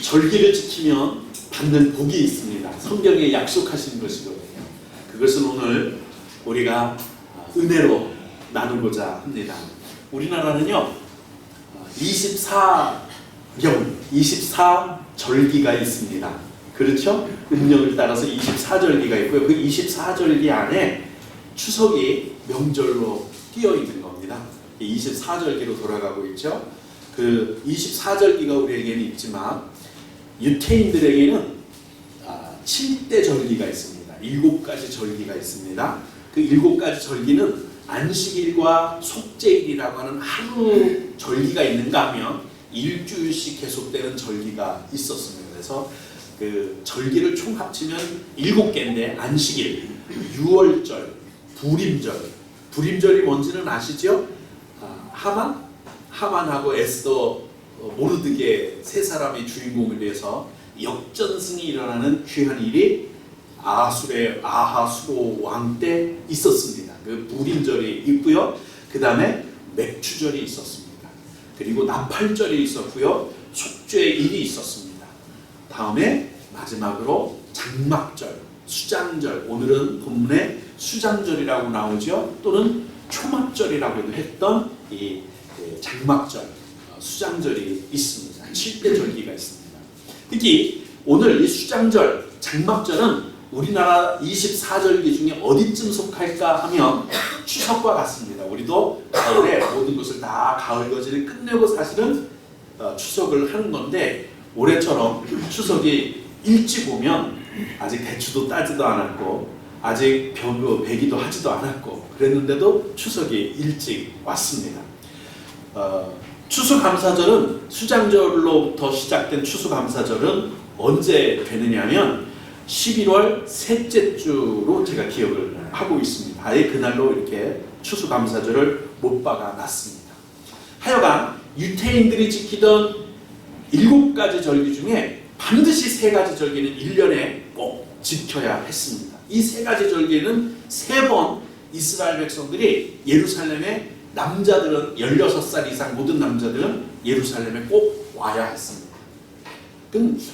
절기를 지키면 받는 복이 있습니다. 성경에 약속하신 것이거든요. 그것은 오늘 우리가 은혜로 나누고자 합니다. 우리나라는요, 24경, 24절기가 있습니다. 그렇죠? 음력을 따라서 24절기가 있고요. 그 24절기 안에 추석이 명절로 끼어 있는 겁니다. 24절기로 돌아가고 있죠. 그 24절기가 우리에게는 있지만 유태인들에게는 아, 7대 절기가 있습니다. 7가지 절기가 있습니다. 그 7가지 절기는 안식일과 속죄일이라고 하는 하루 절기가 있는가 하면 일주일씩 계속되는 절기가 있었습니다. 그래서 그 절기를 총 합치면 7개인데 안식일, 유월절, 불임절. 불임절이 뭔지는 아시죠? 아, 하만? 하만하고 에스더 어, 모르드게 세 사람이 주인공을 위해서 역전승이 일어나는 귀한 일이 아수의 아하수로 왕 때 있었습니다. 그 불임절이 있고요. 그 다음에 맥추절이 있었습니다. 그리고 나팔절이 있었고요. 속죄일이 있었습니다. 다음에 마지막으로 장막절, 수장절. 오늘은 본문에 수장절이라고 나오죠. 또는 초막절이라고도 했던 이그 장막절, 어, 수장절이 있습니다. 7대 절기가 있습니다. 특히 오늘 이 수장절, 장막절은 우리나라 24절기 중에 어디쯤 속할까 하면 추석과 같습니다. 우리도 가을에 모든 것을 다 가을 거지를 끝내고 사실은 어, 추석을 하는 건데 올해처럼 추석이 일찍 오면 아직 대추도 따지도 않았고 아직 벼도 배기도 하지도 않았고 그랬는데도 추석이 일찍 왔습니다. 어, 추수감사절은 수장절로부터 시작된 추수감사절은 언제 되느냐면 11월 셋째 주로 제가 기억을 하고 있습니다. 아예 그날로 이렇게 추수감사절을 못 박아 놨습니다. 하여간 유태인들이 지키던 일곱 가지 절기 중에 반드시 세 가지 절기는 1년에 꼭 지켜야 했습니다. 이 세 가지 절기는 세 번 이스라엘 백성들이 예루살렘에 남자들은 16살 이상 모든 남자들은 예루살렘에 꼭 와야 했습니다.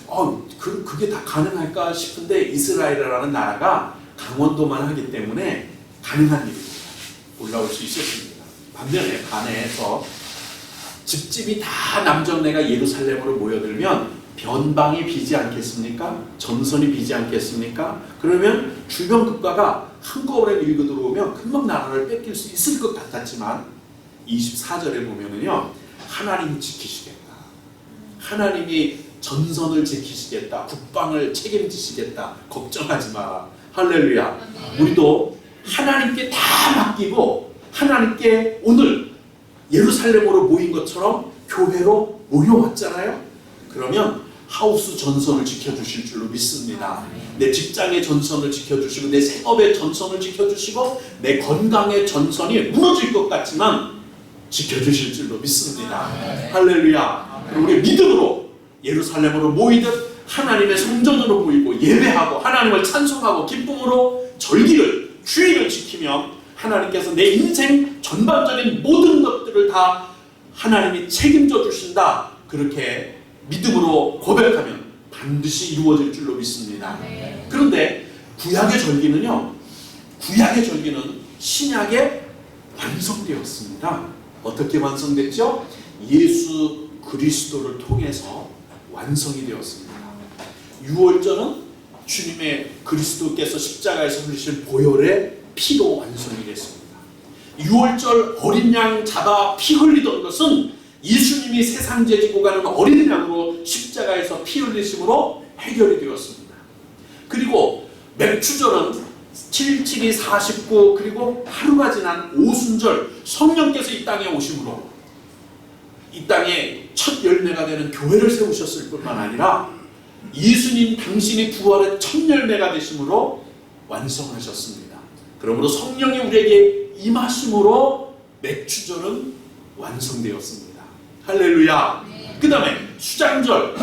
어, 그, 그게 다 가능할까 싶은데 이스라엘이라는 나라가 강원도만 하기 때문에 가능한 일입니다. 올라올 수 있었습니다. 반면에 반해에서 집집이 다 남정네가 예루살렘으로 모여들면 변방이 비지 않겠습니까? 전선이 비지 않겠습니까? 그러면 주변 국가가 한꺼번에 밀고 들어오면 금방 나라를 뺏길 수 있을 것 같았지만 24절에 보면은요 하나님이 지키시겠다. 하나님이 전선을 지키시겠다. 국방을 책임지시겠다. 걱정하지 마라. 할렐루야. 우리도 하나님께 다 맡기고 하나님께 오늘 예루살렘으로 모인 것처럼 교회로 모여왔잖아요. 그러면 하우스 전선을 지켜주실 줄로 믿습니다. 내 직장의 전선을 지켜주시고 내 생업의 전선을 지켜주시고 내 건강의 전선이 무너질 것 같지만 지켜주실 줄로 믿습니다. 할렐루야. 우리 믿음으로 예루살렘으로 모이듯 하나님의 성전으로 모이고 예배하고 하나님을 찬송하고 기쁨으로 절기를 주의를 지키면 하나님께서 내 인생 전반적인 모든 것들을 다 하나님이 책임져 주신다. 그렇게 믿음으로 고백하면 반드시 이루어질 줄로 믿습니다. 그런데 구약의 절기는요. 구약의 절기는 신약에 완성되었습니다. 어떻게 완성됐죠? 예수 그리스도를 통해서 완성이 되었습니다. 유월절은 주님의 그리스도께서 십자가에서 흘리신 보혈의 피로 완성이 됐습니다. 유월절 어린 양 잡아 피 흘리던 것은 예수님이 세상 죄지고 가는 어린 양으로 십자가에서 피 흘리심으로 해결이 되었습니다. 그리고 맥추절은 77이 49 그리고 하루가 지난 오순절 성령께서 이 땅에 오심으로 이 땅에 첫 열매가 되는 교회를 세우셨을 뿐만 아니라 예수님 당신이 부활의 첫 열매가 되심으로 완성하셨습니다. 그러므로 성령이 우리에게 임하심으로 맥추절은 완성되었습니다. 할렐루야. 그 다음에 수장절.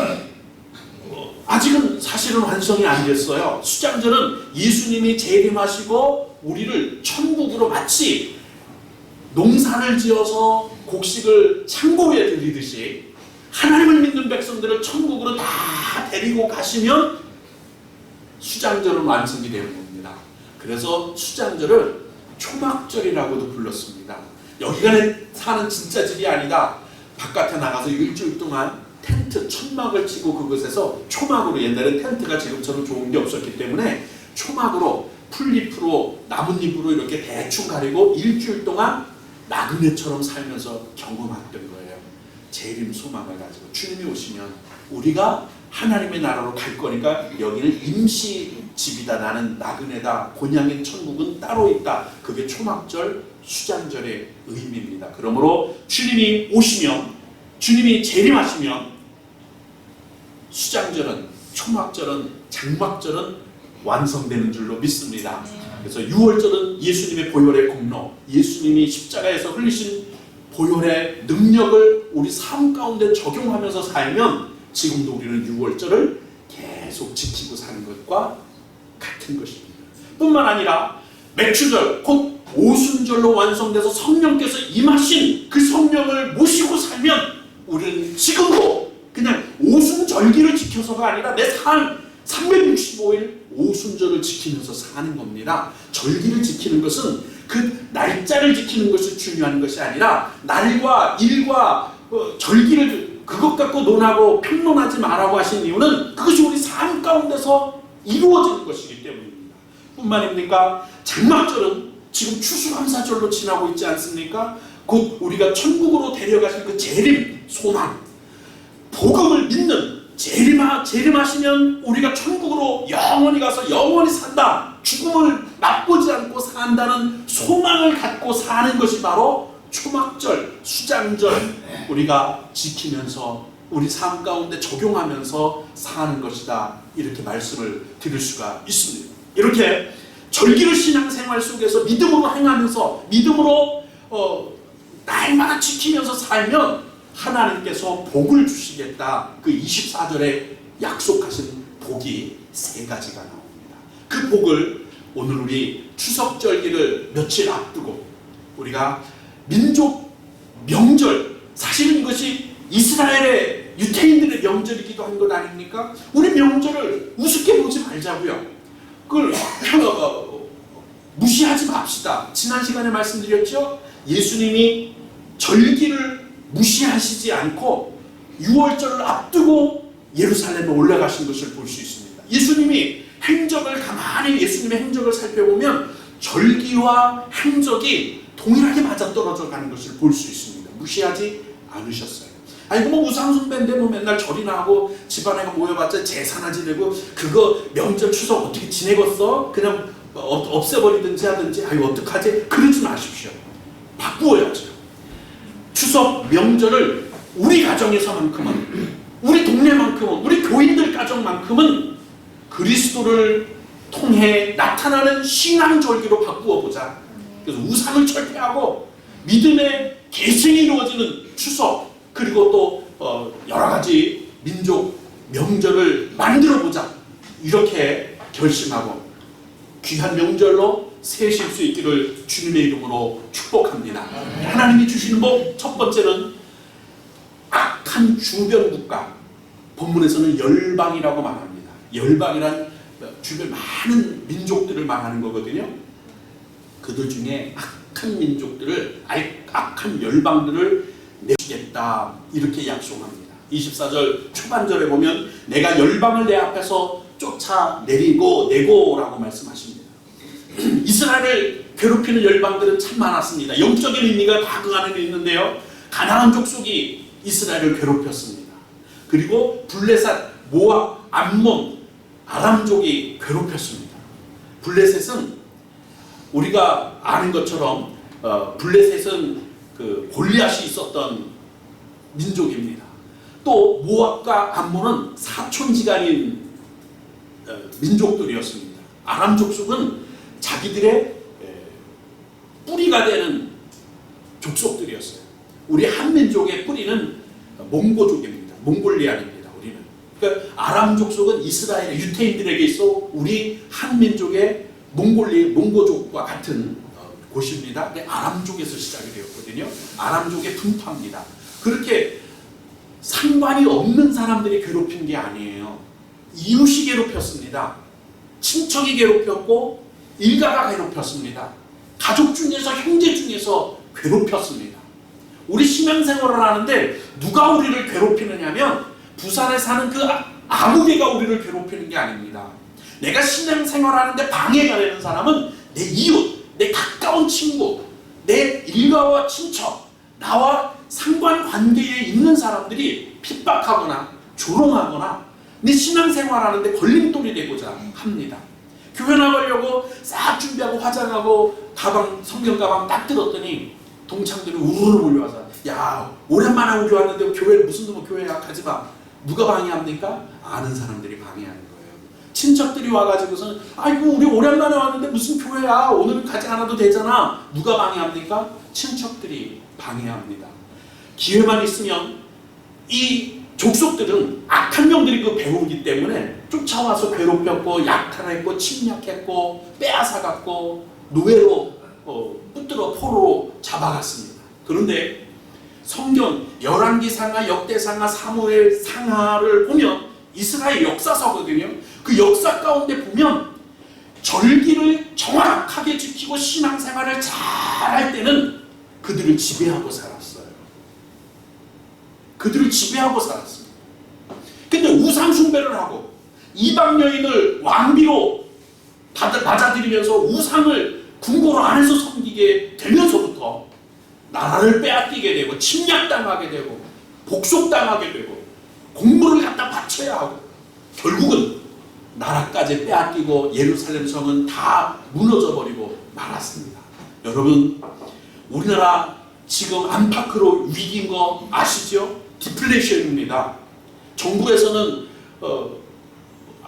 어, 아직은 사실은 완성이 안 됐어요. 수장절은 예수님이 재림하시고 우리를 천국으로 마치 농사를 지어서 곡식을 창고에 들이듯이 하나님을 믿는 백성들을 천국으로 다 데리고 가시면 수장절은 완성이 되는 겁니다. 그래서 수장절을 초막절이라고도 불렀습니다. 여기가 내 사는 진짜 집이 아니다. 바깥에 나가서 일주일 동안 텐트 천막을 치고 그곳에서 초막으로 옛날에 텐트가 지금처럼 좋은 게 없었기 때문에 초막으로 풀잎으로 나뭇잎으로 이렇게 대충 가리고 일주일 동안 나그네처럼 살면서 경험했던 거예요. 재림 소망을 가지고 주님이 오시면 우리가 하나님의 나라로 갈 거니까 여기는 임시 집이다. 나는 나그네다. 곤양인 천국은 따로 있다. 그게 초막절 수장절의 의미입니다. 그러므로 주님이 오시면 주님이 재림하시면 수장절은 초막절은 장막절은 완성되는 줄로 믿습니다. 그래서 6월절은 예수님의 보혈의 공로, 예수님이 십자가에서 흘리신 보혈의 능력을 우리 삶 가운데 적용하면서 살면 지금도 우리는 6월절을 계속 지키고 사는 것과 같은 것입니다. 뿐만 아니라 맥주절 곧 오순절로 완성돼서 성령께서 임하신 그 성령을 모시고 살면 우리는 지금도 그냥 오순절기를 지켜서가 아니라 내 삶 365일 오순절을 지키면서 사는 겁니다. 절기를 지키는 것은 그 날짜를 지키는 것이 중요한 것이 아니라 날과 일과 어, 절기를 그것 갖고 논하고 평론하지 말라고 하신 이유는 그것이 우리 삶 가운데서 이루어지는 것이기 때문입니다. 뿐만입니까? 장막절은 지금 추수감사절로 지나고 있지 않습니까? 곧 우리가 천국으로 데려가실 그 재림 소망, 복음을 믿는 재림하, 재림하시면 우리가 천국으로 영원히 가서 영원히 산다. 죽음을 맛보지 않고 산다는 소망을 갖고 사는 것이 바로 초막절, 수장절 우리가 지키면서 우리 삶 가운데 적용하면서 사는 것이다. 이렇게 말씀을 드릴 수가 있습니다. 이렇게 절기를 신앙생활 속에서 믿음으로 행하면서 믿음으로 어, 날마다 지키면서 살면 하나님께서 복을 주시겠다. 그 24절에 약속하신 복이 세 가지가 나옵니다. 그 복을 오늘 우리 추석절기를 며칠 앞두고 우리가 민족 명절 사실은 이것이 이스라엘의 유태인들의 명절이기도 한 것 아닙니까? 우리 명절을 우습게 보지 말자고요. 그걸 어, 무시하지 맙시다. 지난 시간에 말씀드렸죠? 예수님이 절기를 무시하시지 않고 6월절을 앞두고 예루살렘에 올라가신 것을 볼 수 있습니다. 예수님이 행적을 가만히 예수님의 행적을 살펴보면 절기와 행적이 동일하게 맞아떨어져 가는 것을 볼 수 있습니다. 무시하지 않으셨어요. 아니 뭐 우상숭배인데 뭐 맨날 절이나 하고 집안에 모여봤자 제사나 지내고 그거 명절 추석 어떻게 지내겠어? 그냥 어- 없애버리든지 하든지 아유 어떡하지? 그러지 마십시오. 바꾸어야죠. 추석 명절을 우리 가정에서만큼은 우리 동네만큼은 우리 교인들 가정만큼은 그리스도를 통해 나타나는 신앙 절기로 바꾸어 보자. 그래서 우상을 철폐하고 믿음의 계승이 이루어지는 추석 그리고 또 어, 여러 가지 민족 명절을 만들어 보자. 이렇게 결심하고 귀한 명절로 세실 수 있기를 주님의 이름으로 축복합니다. 하나님이 주시는 복 첫 번째는 악한 주변 국가 본문에서는 열방이라고 말합니다. 열방이란 주변 많은 민족들을 말하는 거거든요. 그들 중에 악한 민족들을 악한 열방들을 내주겠다 이렇게 약속합니다. 24절 초반절에 보면 내가 열방을 내 앞에서 쫓아 내리고 내고라고 말씀하십니다. 이스라엘을 괴롭히는 열방들은 참 많았습니다. 영적인 의미가 다 그 안에 있는데요. 가나안 족속이 이스라엘을 괴롭혔습니다. 그리고 블레셋, 모압, 암몬, 아람족이 괴롭혔습니다. 블레셋은 우리가 아는 것처럼 어, 블레셋은 그 골리앗이 있었던 민족입니다. 또 모압과 암몬은 사촌지간인 어, 민족들이었습니다. 아람 족속은 자기들의 뿌리가 되는 족속들이었어요. 우리 한민족의 뿌리는 몽고족입니다. 몽골리안입니다. 우리는. 그러니까 아람 족속은 이스라엘의 유태인들에게 있어 우리 한민족의 몽골리 몽고족과 같은 어, 곳입니다. 아람족에서 시작이 되었거든요. 아람족의 분파입니다. 그렇게 상관이 없는 사람들이 괴롭힌 게 아니에요. 이웃이 괴롭혔습니다. 친척이 괴롭혔고 일가가 괴롭혔습니다. 가족 중에서 형제 중에서 괴롭혔습니다. 우리 신앙생활을 하는데 누가 우리를 괴롭히느냐면 부산에 사는 그 아- 아무개가 우리를 괴롭히는 게 아닙니다. 내가 신앙생활하는데 방해가 되는 사람은 내 이웃, 내 가까운 친구, 내 일가와 친척, 나와 상관관계에 있는 사람들이 핍박하거나 조롱하거나 내 신앙생활하는데 걸림돌이 되고자 합니다. 교회 나가려고 싹 준비하고 화장하고 가방 성경 가방 딱 들었더니 동창들이 우르르 몰려와서 야 오랜만에 우리 왔는데 교회 무슨 놈의 교회야 가지 마 누가 방해합니까? 아는 사람들이 거예요. 친척들이 와가지고서는 아이고 우리 오랜만에 왔는데 무슨 교회야 오늘은 가지 않아도 되잖아 누가 방해합니까? 친척들이 방해합니다. 기회만 있으면 이 족속들은 악한 영들이 그 배우기 때문에 쫓아와서 괴롭혔고 약탈했고 침략했고 빼앗아갔고 노예로 어, 붙들어 포로로 잡아갔습니다. 그런데 성경 열왕기상하 역대상하 사무엘 상하를 보면 이스라엘 역사서거든요. 그 역사 가운데 보면 절기를 정확하게 지키고 신앙생활을 잘 할 때는 그들을 지배하고 살았어요. 그들을 지배하고 살았습니다. 근데 우상 숭배를 하고 이방 여인을 왕비로 받아- 맞아들이면서 우상을 궁궐 안에서 섬기게 되면서부터 나라를 빼앗기게 되고 침략당하게 되고 복속당하게 되고 공물을 갖다 바쳐야 하고 결국은 나라까지 빼앗기고 예루살렘 성은 다 무너져 버리고 말았습니다. 여러분 우리나라 지금 안팎으로 위기인 거 아시죠? 디플레이션입니다. 정부에서는 어,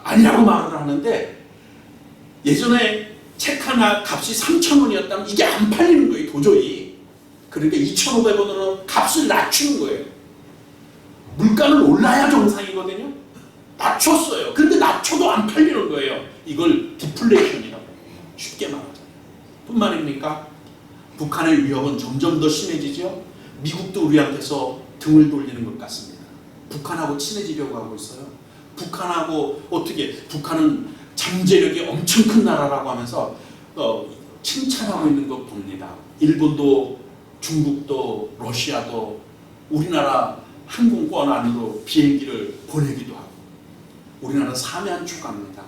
아니라고 말을 하는데 예전에 책 하나 값이 3,000원이었다면 이게 안 팔리는 거예요, 도저히. 그러니까 2,500원으로 값을 낮추는 거예요. 물가는 올라야 정상이거든요. 낮췄어요. 그런데 낮춰도 안 팔리는 거예요. 이걸 디플레이션이라고. 쉽게 말하자면. 뿐만입니까? 북한의 위협은 점점 더 심해지죠. 미국도 우리한테서 등을 돌리는 것 같습니다. 북한하고 친해지려고 하고 있어요. 북한하고 어떻게 북한은 잠재력이 엄청 큰 나라라고 하면서 어, 칭찬하고 있는 것 봅니다. 일본도 중국도 러시아도 우리나라 항공권 안으로 비행기를 보내기도 우리나라 사면 초과입니다.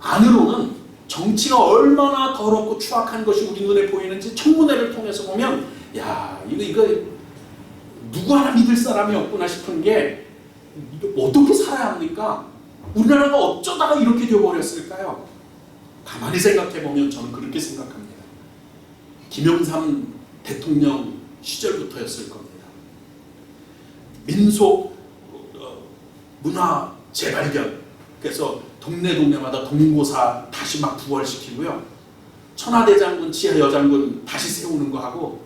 안으로는 정치가 얼마나 더럽고 추악한 것이 우리 눈에 보이는지 청문회를 통해서 보면 야 이거 이거 누구 하나 믿을 사람이 없구나 싶은 게 어떻게 살아야 합니까? 우리나라가 어쩌다가 이렇게 되어버렸을까요? 가만히 생각해 보면 저는 그렇게 생각합니다. 김영삼 대통령 시절부터였을 겁니다. 민속 어, 문화 재발견 그래서 동네 동네마다 동고사 다시 막 부활시키고요. 천하대장군, 지하여장군 다시 세우는 거 하고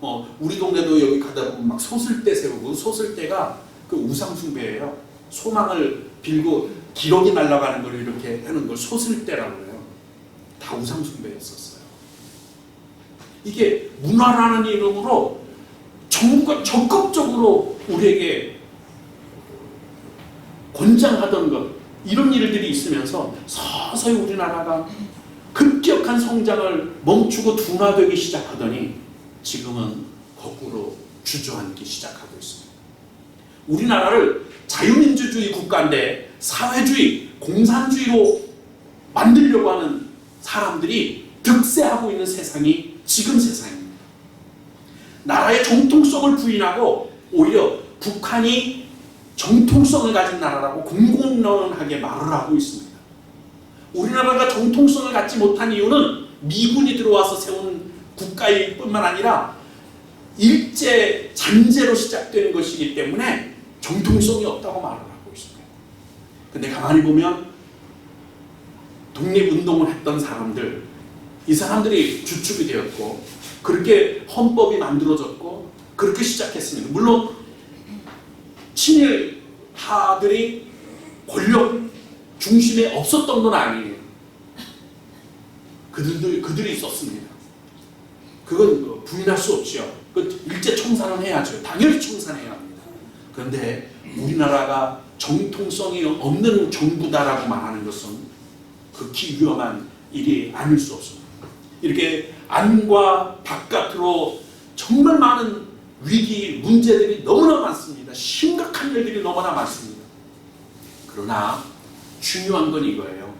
어, 우리 동네도 여기 가다 보면 막 소슬대 세우고 소슬대가 그 우상숭배예요. 소망을 빌고 기록이 날아가는 걸 이렇게 하는 걸 소슬대라고 해요. 다 우상숭배였었어요. 이게 문화라는 이름으로 정부가 적극적으로 우리에게 권장하던 것 이런 일들이 있으면서 서서히 우리나라가 급격한 성장을 멈추고 둔화되기 시작하더니 지금은 거꾸로 주저앉기 시작하고 있습니다. 우리나라를 자유민주주의 국가인데 사회주의, 공산주의로 만들려고 하는 사람들이 득세하고 있는 세상이 지금 세상입니다. 나라의 정통성을 부인하고 오히려 북한이 정통성을 가진 나라라고 공공연하게 말을 하고 있습니다. 우리나라가 정통성을 갖지 못한 이유는 미군이 들어와서 세운 국가일 뿐만 아니라 일제 잔재로 시작되는 것이기 때문에 정통성이 없다고 말을 하고 있습니다. 근데 가만히 보면 독립운동을 했던 사람들, 이 사람들이 주축이 되었고, 그렇게 헌법이 만들어졌고, 그렇게 시작했습니다. 물론, 친일파들이 권력 중심에 없었던 건 아니에요. 그들도, 그들이 있었습니다. 그건 뭐 부인할 수 없죠. 그 일제 청산은 해야죠. 당연히 청산해야 합니다. 그런데 우리나라가 정통성이 없는 정부다라고 말하는 것은 극히 위험한 일이 아닐 수 없습니다. 이렇게 안과 바깥으로 정말 많은 위기, 문제들이 너무나 많습니다. 심각한 일들이 너무나 많습니다. 그러나 중요한 건 이거예요.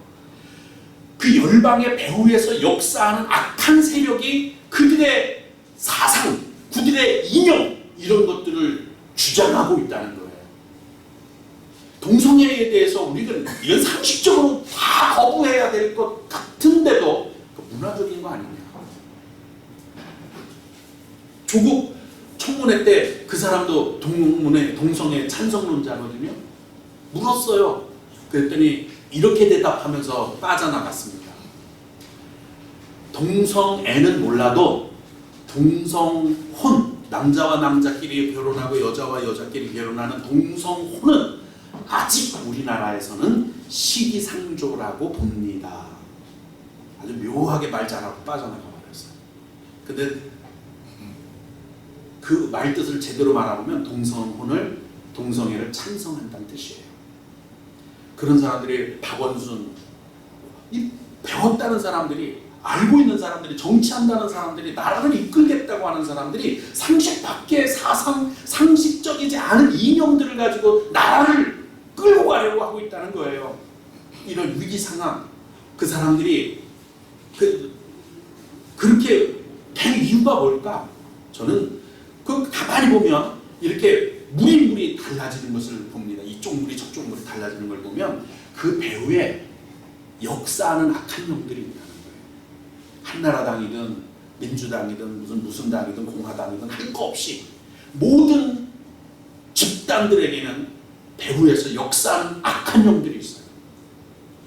그 열방의 배후에서 역사하는 악한 세력이 그들의 사상, 그들의 이념 이런 것들을 주장하고 있다는 거예요. 동성애에 대해서 우리는 이건 상식적으로 다 거부해야 될 것 같은데도 그 문화적인 거 아니냐. 조국 청문회 때 그 사람도 동문회 동성애 찬성론자거든요. 물었어요. 그랬더니 이렇게 대답하면서 빠져나갔습니다. 동성애는 몰라도 동성혼 남자와 남자끼리 결혼하고 여자와 여자끼리 결혼하는 동성혼은 아직 우리나라에서는 시기상조라고 봅니다. 아주 묘하게 말 잘하고 빠져나가 버렸어요. 근데 그 말뜻을 제대로 말하면 동성혼을 동성애를 찬성한다는 뜻이에요. 그런 사람들이 박원순 이 배웠다는 사람들이 알고 있는 사람들이 정치한다는 사람들이 나라를 이끌겠다고 하는 사람들이 상식 밖의 사상 상식적이지 않은 이념들을 가지고 나라를 끌고 가려고 하고 있다는 거예요. 이런 위기 상황 그 사람들이 그 그렇게 된 이유가 뭘까? 저는 그 가만히 보면 이렇게 물이 물이 달라지는 것을 봅니다. 이쪽 물이 저쪽 물이 달라지는 걸 보면 그 배후에 역사하는 악한 놈들이 있다는 거예요. 한나라당이든 민주당이든 무슨 무슨 당이든 공화당이든 할 거 없이 모든 집단들에게는 배후에서 역사하는 악한 놈들이 있어요.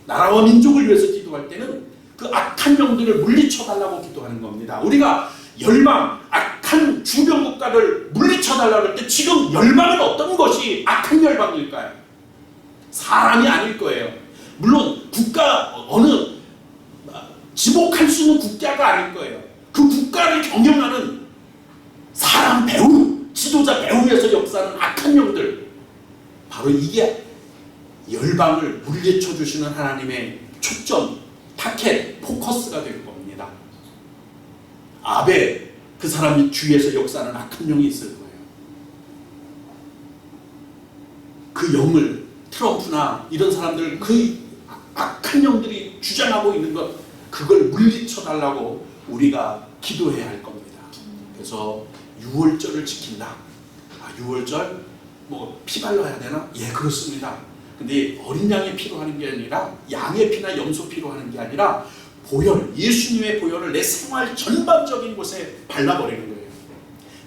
나라와 민족을 위해서 기도할 때는 그 악한 영들을 물리쳐 달라고 기도하는 겁니다. 우리가 열방, 악한 주변 국가를 물리쳐 달라고 할 때 지금 열방은 어떤 것이 악한 열방일까요? 사람이 아닐 거예요. 물론 국가 어느 지목할 수 있는 국가가 아닐 거예요. 그 국가를 경영하는 사람 배후, 지도자 배후에서 역사하는 악한 영들 바로 이게 열방을 물리쳐 주시는 하나님의 초점, 타켓, 포커스가 될 겁니다. 아베 그 사람이 주위에서 역사하는 악한 영이 있을 거예요. 그 영을 트럼프나 이런 사람들 그 악한 영들이 주장하고 있는 것 그걸 물리쳐 달라고 우리가 기도해야 할 겁니다. 그래서 6월절을 지킨다. 아, 6월절 뭐 피 발라야 되나? 예, 그렇습니다. 근데 어린 양의 피로 하는 게 아니라 양의 피나 염소 피로 하는 게 아니라 보혈, 예수님의 보혈을 내 생활 전반적인 곳에 발라버리는 거예요.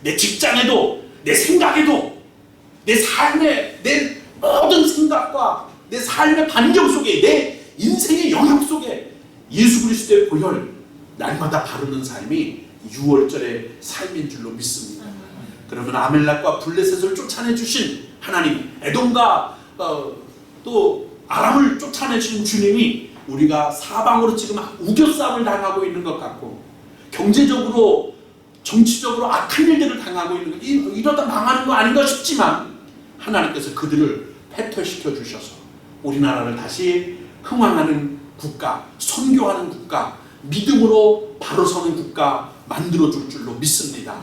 내 직장에도, 내 생각에도, 내 삶의, 내 모든 생각과 내 삶의 반경 속에, 내 인생의 영역 속에 예수 그리스도의 보혈 날마다 바르는 삶이 6월절의 삶인 줄로 믿습니다. 그러면 아멜락과 블레셋을 쫓아내 주신 하나님, 에돔과 어, 또 아람을 쫓아내 주신 주님이 우리가 사방으로 지금 우겨싸움을 당하고 있는 것 같고 경제적으로 정치적으로 악한 일들을 당하고 있는 것 이- 이러다 망하는 거 아닌가 싶지만 하나님께서 그들을 패퇴시켜 주셔서 우리나라를 다시 흥왕하는 국가, 선교하는 국가, 믿음으로 바로 서는 국가 만들어 줄 줄로 믿습니다.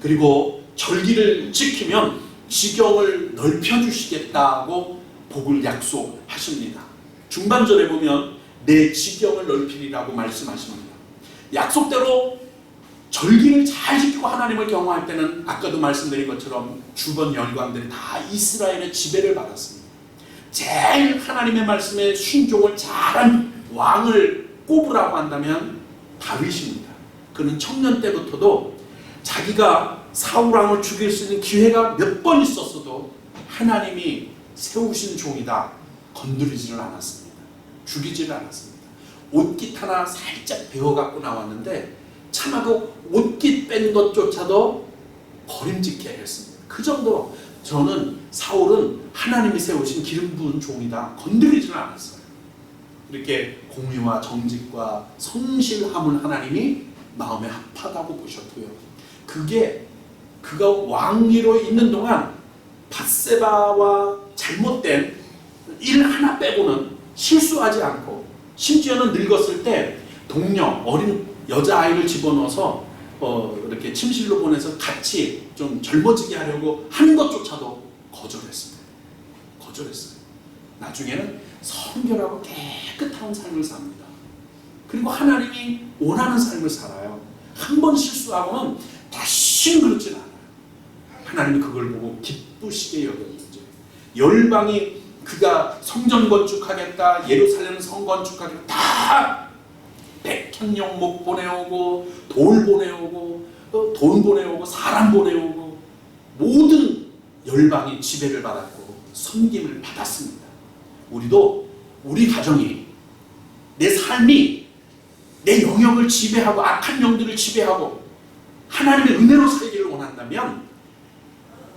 그리고 절기를 지키면 지경을 넓혀 주시겠다고 복을 약속하십니다. 중반절에 보면 내 지경을 넓히리라고 말씀하십니다. 약속대로 절기를 잘 지키고 하나님을 경험할 때는 아까도 말씀드린 것처럼 주변 열광들이 다 이스라엘의 지배를 받았습니다. 제일 하나님의 말씀에 순종을 잘한 왕을 꼽으라고 한다면 다윗입니다. 그는 청년 때부터도 자기가 사울왕을 죽일 수 있는 기회가 몇 번 있었어도 하나님이 세우신 종이다 건드리지를 않았습니다. 죽이지를 않았습니다. 옷깃 하나 살짝 베어 갖고 나왔는데 차마 그 옷깃 뺀 것조차도 버림직해 했습니다. 그 정도로 저는 사울은 하나님이 세우신 기름 부은 종이다 건드리지는 않았어요. 이렇게 공의와 정직과 성실함을 하나님이 마음에 합하다고 보셨고요. 그게 그가 왕위로 있는 동안 바세바와 잘못된 일 하나 빼고는 실수하지 않고 심지어는 늙었을 때 동료 어린 여자 아이를 집어넣어서 어, 이렇게 침실로 보내서 같이 좀 젊어지게 하려고 하는 것조차도 거절했습니다. 거절했어요. 나중에는 성결하고 깨끗한 삶을 삽니다. 그리고 하나님이 원하는 삶을 살아요. 한 번 실수하고는 다시는 그렇진 않아요. 하나님이 그걸 보고 기쁘시게 여겼는지 열방이 그가 성전 건축하겠다 예루살렘 성 건축하겠다 다 백향령 목 보내오고 돌 보내오고 어, 돈 보내오고 사람 보내오고 모든 열방이 지배를 받았고 섬김을 받았습니다. 우리도 우리 가정이 내 삶이 내 영역을 지배하고 악한 영들을 지배하고 하나님의 은혜로 살기를 원한다면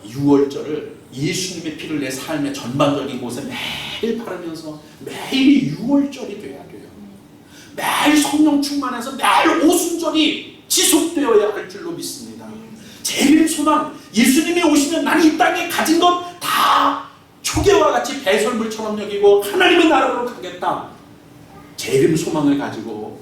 6월절을 예수님의 피를 내 삶의 전반적인 곳에 매일 바르면서 매일 6월절이 돼야 돼요. 매일 성령 충만해서 매일 오순절이 지속되어야 할 줄로 믿습니다. 제일 소망 예수님이 오시면 나는 이 땅에 가진 것 다 초계와 같이 배설물처럼 여기고 하나님의 나라로 가겠다. 재림 소망을 가지고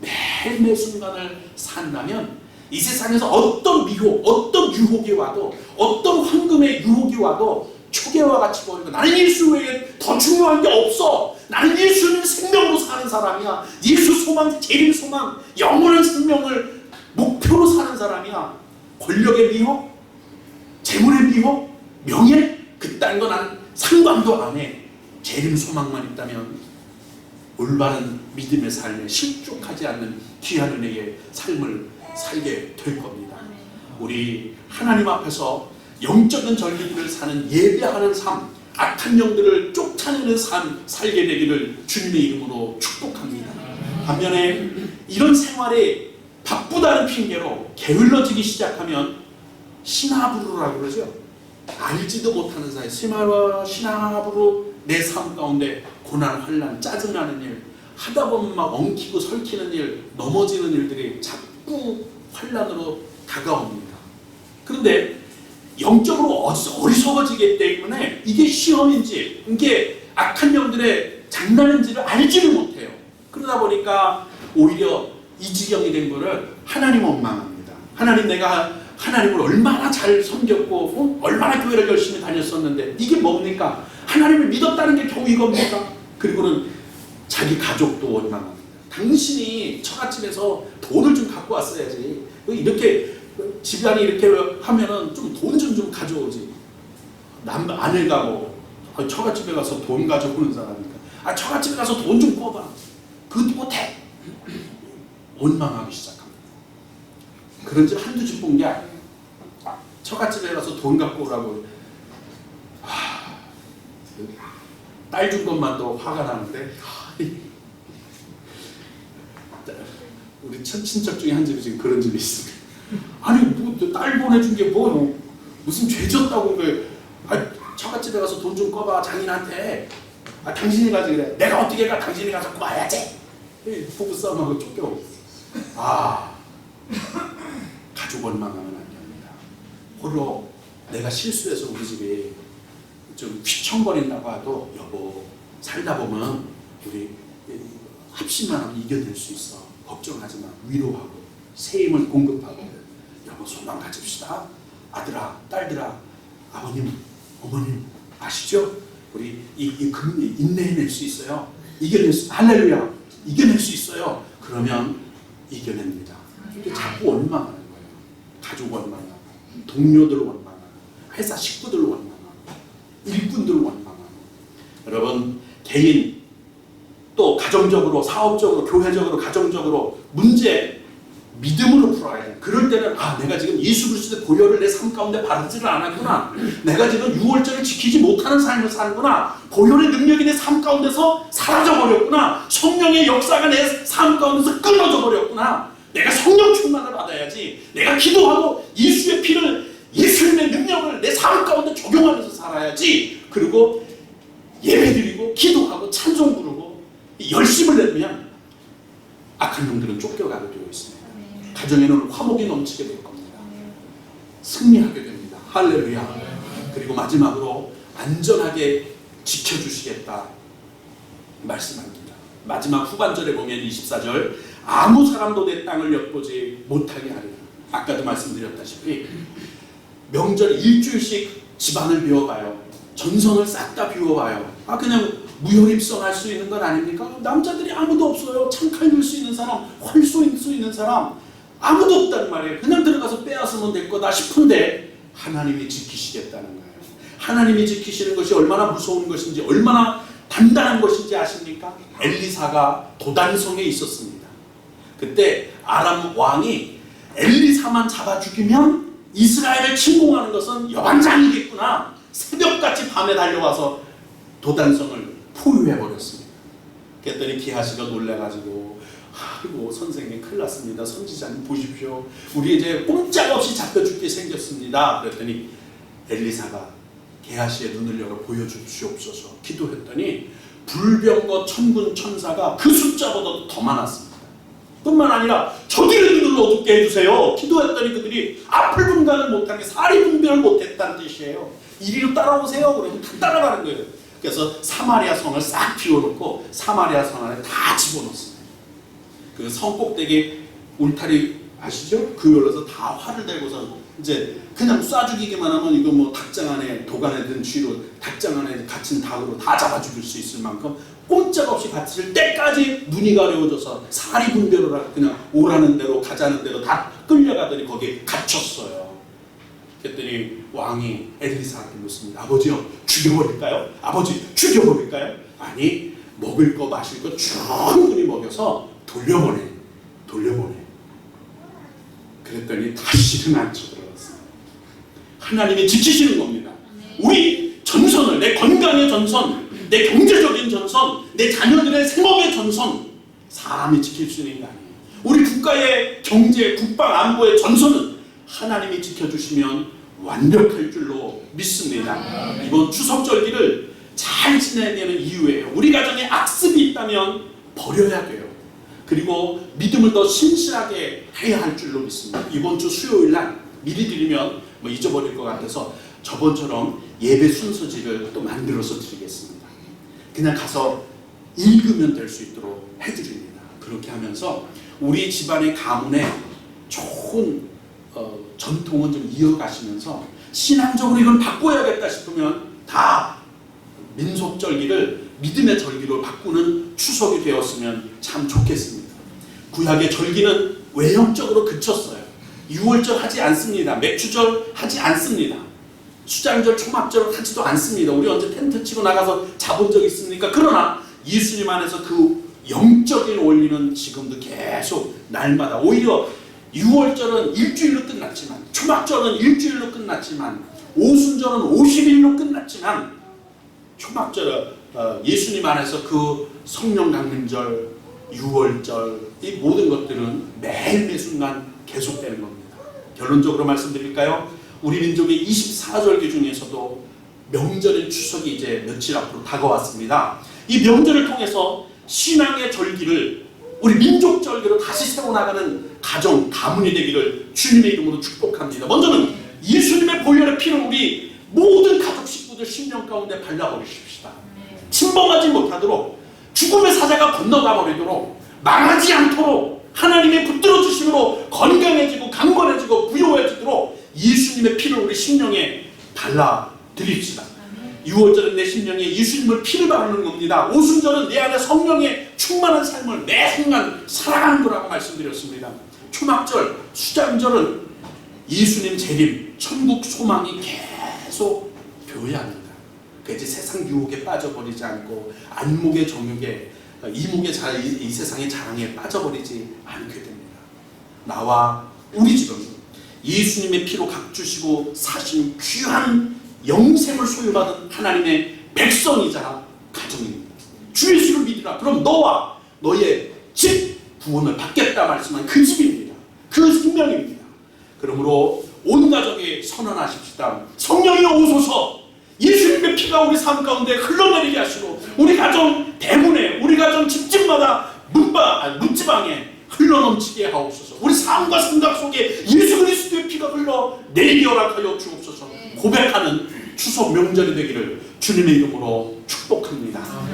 매일 매 순간을 산다면 이 세상에서 어떤 미혹, 어떤 유혹이 와도 어떤 황금의 유혹이 와도 초계와 같이 보이고 나는 예수 외에 더 중요한 게 없어. 나는 예수는 생명으로 사는 사람이야. 예수 소망, 재림 소망, 영원한 생명을 목표로 사는 사람이야. 권력의 미혹, 재물의 미혹, 명예 그딴 거난 상관도 안 해. 재림 소망만 있다면 올바른 믿음의 삶에 실족하지 않는 귀한 은혜의 삶을 살게 될 겁니다. 우리 하나님 앞에서 영적인 전리를 사는 예배하는 삶, 악한 영들을 쫓아내는 삶 살게 되기를 주님의 이름으로 축복합니다. 반면에 이런 생활에 바쁘다는 핑계로 게을러지기 시작하면 신하부르라고 그러죠. 알지도 못하는 사이 심화와 신하부로 내삶 가운데 고난, 환란, 짜증나는 일 하다 보면 막 엉키고 설키는 일, 넘어지는 일들이 자꾸 환란으로 다가옵니다. 그런데 영적으로 어- 어리석어지기 때문에 이게 시험인지 이게 악한 영들의 장난인지를 알지를 못해요. 그러다 보니까 오히려 이 지경이 된 거를 하나님 원망합니다. 하나님 내가 하나님을 얼마나 잘 섬겼고 어? 얼마나 교회를 열심히 다녔었는데 이게 뭡니까? 하나님을 믿었다는 게 겨우 이겁니까? 그리고는 자기 가족도 원망합니다. 당신이 처갓집에서 돈을 좀 갖고 왔어야지. 이렇게 집안이 이렇게 하면은 좀 돈 좀 좀 가져오지. 남 아내가 뭐 아, 처갓집에 가서 돈 가져오는 사람이니까. 아 처갓집에 가서 돈 좀 꿔봐. 그것도 못해. 원망하기 시작합니다. 그런 집 한두 집 본 게 아니에요. 처갓집에 가서 돈 갖고 오라고 딸준 것만도 화가 나는데 우리 친, 친척 중에 한 집이 지금 그런 집이 있습니다. 아니 뭐 딸 보내준 게 뭐 무슨 죄졌다고 그 아, 처갓집에 가서 돈 좀 꺼봐 장인한테 아 당신이 가지 그래 내가 어떻게 가 당신이 가서 꺼야지 부부 싸움하고 쫓겨 아 가족 원망하면 안 됩니다. 홀로 내가 실수해서 우리 집이 좀 휘청거린다고 하도 여보 살다 보면 우리 합심만 하면 이겨낼 수 있어. 걱정하지 마. 위로하고 새 힘을 공급하고 여보 소망 가집시다. 아들아 딸들아 아버님 어머님 아시죠? 우리 이, 이 금리 인내해낼 수 있어요. 이겨낼 수 할렐루야 이겨낼 수 있어요. 그러면 이겨냅니다. 자꾸 원망하는 거예요. 가족 원망하고, 동료들 원망하고, 회사 식구들 원망하고, 일꾼들 원망하고. 여러분 개인 또 가정적으로, 사업적으로, 교회적으로, 가정적으로 문제 믿음으로 풀어야 돼. 그럴 때는 아 내가 지금 예수 그리스도의 보혈을 내 삶 가운데 바르지를 않았구나. 내가 지금 6월절을 지키지 못하는 삶을 사는구나. 보혈의 능력이 내 삶 가운데서 사라져 버렸구나. 성령의 역사가 내 삶 가운데서 끊어져 버렸구나. 내가 성령 충만을 받아야지. 내가 기도하고 예수의 피를 예수님의 능력을 내 삶 가운데 적용하면서 살아야지. 그리고 예배드리고 기도하고 찬송 부르고 이 열심을 내면 악한 영들은 쫓겨가게 되어 있습니다. 가정에는 화목이 넘치게 될 겁니다. 승리하게 됩니다. 할렐루야. 그리고 마지막으로 안전하게 지켜주시겠다 말씀합니다. 마지막 후반절에 보면 24절 아무 사람도 내 땅을 엿보지 못하게 하리라. 아까도 말씀드렸다시피 명절 일주일씩 집안을 비워봐요. 전선을 싹 다 비워봐요. 아 그냥 무혈입성할 수 있는 건 아닙니까? 남자들이 아무도 없어요. 창칼 들수 있는 사람, 활 쏘일 수 있는 사람 아무도 없단 말이에요. 그냥 들어가서 빼앗으면 될 거다 싶은데 하나님이 지키시겠다는 거예요. 하나님이 지키시는 것이 얼마나 무서운 것인지 얼마나 단단한 것인지 아십니까? 엘리사가 도단성에 있었습니다. 그때 아람 왕이 엘리사만 잡아 죽이면 이스라엘을 침공하는 것은 여반장이겠구나. 새벽같이 밤에 달려와서 도단성을 포위해 버렸습니다. 그랬더니 기하시가 놀래가지고 아이고 선생님 큰일 났습니다. 선지자님 보십시오. 우리 이제 꼼짝없이 잡혀 죽게 생겼습니다. 그랬더니 엘리사가 게하시의 눈을 열어 보여주시옵소서 기도했더니 불병거 천군 천사가 그 숫자보다 더 많았습니다. 뿐만 아니라 저들의 눈을 어둡게 해주세요. 기도했더니 그들이 앞을 분간을 못한 게 사리 분별을 못했다는 뜻이에요. 이리로 따라오세요. 다 따라가는 거예요. 그래서 사마리아 성을 싹 비워놓고 사마리아 성 안에 다 집어넣습니다. 그 성 꼭대기 울타리 아시죠? 그걸로서 다 활을 대고서 이제 그냥 쏴 죽이기만 하면 이거 뭐 닭장 안에 도간에 든 쥐로 닭장 안에 갇힌 닭으로 다 잡아 죽일 수 있을 만큼 꼼짝없이 갇힐 때까지 눈이 가려워져서 사리 분별을 그냥 오라는 대로 가자는 대로 다 끌려가더니 거기에 갇혔어요. 그랬더니 왕이 엘리사한테 묻습니다. 아버지요 죽여버릴까요? 아버지 죽여버릴까요? 아니 먹을 거 마실 거 충분히 먹여서 돌려보내 돌려보내 그랬더니 다시는 안 쳐들어갔어요. 하나님이 지키시는 겁니다. 우리 전선을 내 건강의 전선, 내 경제적인 전선, 내 자녀들의 생업의 전선 사람이 지킬 수 있는 게 아니에요. 우리 국가의 경제, 국방 안보의 전선은 하나님이 지켜주시면 완벽할 줄로 믿습니다. 이번 추석 절기를 잘 지내야 되는 이유예요. 우리 가정에 악습이 있다면 버려야 돼요. 그리고 믿음을 더 신실하게 해야 할 줄로 믿습니다. 이번 주 수요일 날 미리 드리면 뭐 잊어버릴 것 같아서 저번처럼 예배 순서지를 또 만들어서 드리겠습니다. 그냥 가서 읽으면 될 수 있도록 해드립니다. 그렇게 하면서 우리 집안의 가문에 좋은 어, 전통은 좀 이어가시면서 신앙적으로 이걸 바꿔야겠다 싶으면 다 민속 절기를 믿음의 절기로 바꾸는 추석이 되었으면 참 좋겠습니다. 구약의 절기는 외형적으로 그쳤어요. 6월절 하지 않습니다. 맥주절 하지 않습니다. 수장절, 초막절 하지도 않습니다. 우리 언제 텐트 치고 나가서 자본 적 있습니까? 그러나 예수님 안에서 그 영적인 원리는 지금도 계속 날마다 오히려 6월절은 일주일로 끝났지만 초막절은 일주일로 끝났지만 오순절은 50일로 끝났지만 초막절 어, 예수님 안에서 그 성령 강림절, 6월절 이 모든 것들은 매일 매 순간 계속되는 겁니다. 결론적으로 말씀드릴까요? 우리 민족의 24절기 중에서도 명절인 추석이 이제 며칠 앞으로 다가왔습니다. 이 명절을 통해서 신앙의 절기를 우리 민족 절기로 다시 세워나가는 가정, 가문이 되기를 주님의 이름으로 축복합니다. 먼저는 예수님의 보혈의 피를 우리 모든 가족 식구들 심령 가운데 발라버리십시다. 침범하지 못하도록 죽음의 사자가 건너가 버리도록 망하지 않도록 하나님의 붙들어 주심으로 건강해지고 강건해지고 부요해지도록 예수님의 피를 우리 심령에 발라 드립시다. 6월절은 내 심령에 예수님을 피를 바르는 겁니다. 오순절은 내 안에 성령의 충만한 삶을 매 순간 살아가는 거라고 말씀드렸습니다. 초막절, 수장절은 예수님 재림, 천국 소망이 계속 교회합니다. 그래서 세상 유혹에 빠져버리지 않고 안목의 정욕에 이목의 자, 이, 이 세상의 자랑에 빠져버리지 않게 됩니다. 나와 우리 집은 예수님의 피로 값주시고 사신 귀한 영생을 소유받은 하나님의 백성이자 가정입니다. 주 예수를 믿으라. 그럼 너와 너의 집 구원을 받겠다 말씀한 그 집입니다. 그 생명입니다. 그러므로 온 가족이 선언하십시다. 성령이여 오소서 예수님의 피가 우리 삶 가운데 흘러내리게 하시고 우리 가정 대문에 우리 가정 집집마다 문지방에 흘러넘치게 하옵소서. 우리 삶과 생각 속에 예수 그리스도의 피가 흘러 내리게 허락하여 주옵소서. 고백하는 추석 명절이 되기를 주님의 이름으로 축복합니다.